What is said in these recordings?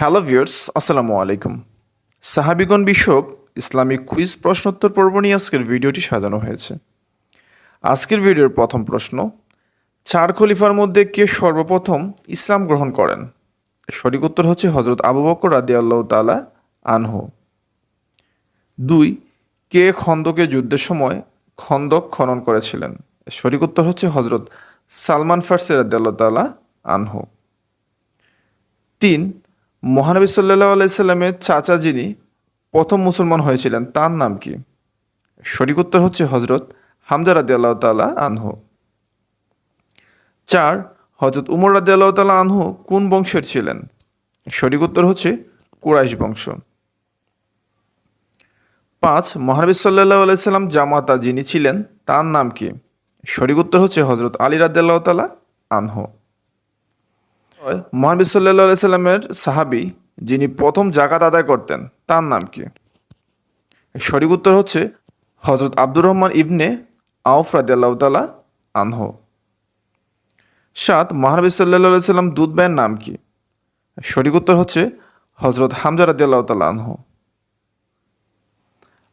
Hello viewers, আসসালামু আলাইকুম। সাহাবিগণ বিষয়ক ইসলামিক কুইজ প্রশ্নোত্তর পর্ব নিয়ে আজকের ভিডিওটি সাজানো হয়েছে। আজকের ভিডিওর প্রথম প্রশ্ন, চার খলিফার মধ্যে কে সর্বপ্রথম ইসলাম গ্রহণ করেন? সঠিক উত্তর হচ্ছে হজরত আবু বকর রাদি আল্লাহ তালা আনহু। দুই, কে খন্দকে যুদ্ধের সময় খন্দক খনন করেছিলেন? সঠিক উত্তর হচ্ছে হজরত সালমান ফার্সি রাদি আল্লাহ তালা আনহু। তিন মহানবী সাল্লাহ আলাইসাল্লামের চাচা যিনি প্রথম মুসলমান হয়েছিলেন, তার নাম কি? সঠিক উত্তর হচ্ছে হজরত হামজা রাদি আল্লাহ তালা আনহু। চার হজরত উমর রাদি আল্লাহ তালা আনহু কোন বংশের ছিলেন? সঠিক উত্তর হচ্ছে কুরাইশ বংশ। পাঁচ, মহানবী সাল্লাহ আলাইসাল্লাম জামাতা যিনি ছিলেন, তার নাম কি? সঠিক উত্তর হচ্ছে হজরত আলী রাদিয়াল্লাহ তালা আনহু। মহানবী সাল্লাহ সাল্লামের সাহাবি যিনি প্রথম জাকাত আদায় করতেন, তার নাম কি? সঠিক উত্তর হচ্ছে হজরত আব্দুর রহমান ইবনে আউফ রাদিয়াল্লাহ তালা আনহু। সাত, মহানবী সাল্লাহ সাল্লাম দুধ ভাইয়ের নাম কি? সঠিক উত্তর হচ্ছে হজরত হামজা রাদিয়াল্লাহ আনহু।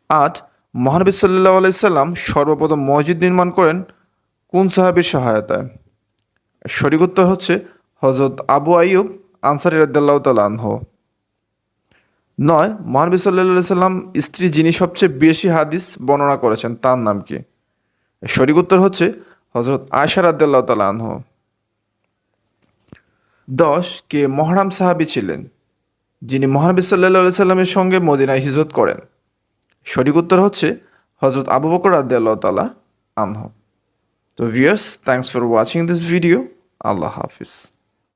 আট, মহানবী সাল্লাহ আলাইসাল্লাম সর্বপ্রথম মসজিদ নির্মাণ করেন কোন সাহাবির সহায়তায়? সঠিক উত্তর হচ্ছে হজরত আবু আইয়ুব আনসারি রাদ্দাল্লাহ তালাহ নয় মহানবী সাল্লাহ সাল্লাম স্ত্রী যিনি সবচেয়ে বেশি হাদিস বর্ণনা করেছেন, তার নাম কি? সঠিক উত্তর হচ্ছে হজরত আয়সা রাদ্দাল্লাহ তালাহ দশ, কে মহরাম সাহাবি ছিলেন, যিনি মহানবী সাল্লাহ সাল্লামের সঙ্গে মদিনায় হিজরত করেন। সঠিক উত্তর হচ্ছে হজরত আবু বকর রাদ্দাল্লাহ তালা আনহ। তো viewers thanks for watching this video Allah Hafiz.